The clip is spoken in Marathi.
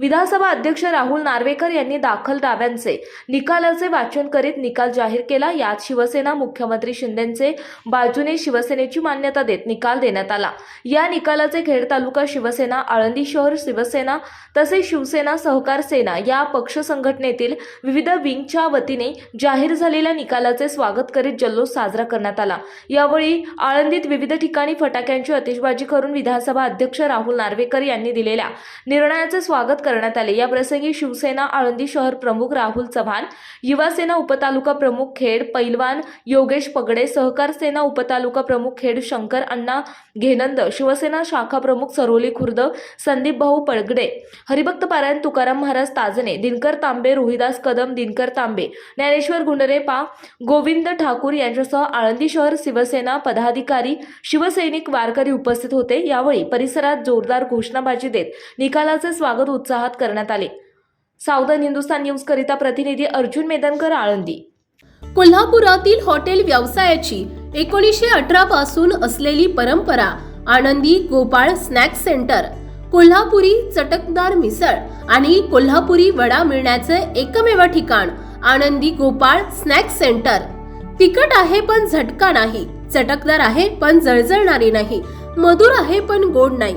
विधानसभा अध्यक्ष राहुल नार्वेकर यांनी दाखल दाव्यांचे निकालाचे वाचन करीत निकाल जाहीर केला. यात शिवसेना मुख्यमंत्री शिंदेचे बाजूने शिवसेनेची मान्यता देत निकाल देण्यात आला. या निकालाचे खेड तालुका शिवसेना आळंदी शहर शिवसेना तसेच शिवसेना सहकार सेना या पक्ष संघटनेतील विविध विंगच्या वतीने जाहीर झालेल्या निकालाचे स्वागत करीत जल्लोष साजरा करण्यात आला. यावेळी आळंदीत विविध ठिकाणी फटाक्यांची आतिषबाजी करून विधानसभा अध्यक्ष राहुल नार्वेकर यांनी दिलेल्या निर्णयाचे स्वागत करण्यात आले. या प्रसंगी शिवसेना आळंदी शहर प्रमुख राहुल चव्हाण युवासेना उपतालुका प्रमुख खेड पैलवान योगेश पगडे सहकार सेना उपतालुका प्रमुख खेड शंकर अण्णा घेनंद शिवसेना शाखा प्रमुख सरोली खुर्द संदीप भाऊ पळगडे हरिभक्त पारायण तुकाराम महाराज ताजने दिनकर तांबे रोहिदास कदम दिनकर तांबे ज्ञानेश्वर गुंडरे पा गोविंद ठाकूर यांच्यासह आळंदी शहर शिवसेना पदाधिकारी शिवसैनिक वारकरी उपस्थित होते. यावेळी परिसरात जोरदार घोषणाबाजी देत निकालाचे स्वागत उत्साहात करण्यात आले. सावधान हिंदुस्तान न्यूज करिता प्रतिनिधी अर्जुन मेदनकर आळंदी. कोल्हापुरातील हॉटेल व्यवसायाची एकोणीसशे अठरा पासून असलेली परंपरा आनंदी गोपाळ स्नॅक्स सेंटर कोल्हापुरी चटकदार मिसळ आणि कोल्हापुरी वडा मिळण्याचे एकमेव ठिकाण आनंदी गोपाळ स्नॅक्स सेंटर. तिखट आहे पण झटका नाही चटकदार आहे पण जळजळणारी नाही मधुर आहे पण गोड नाही.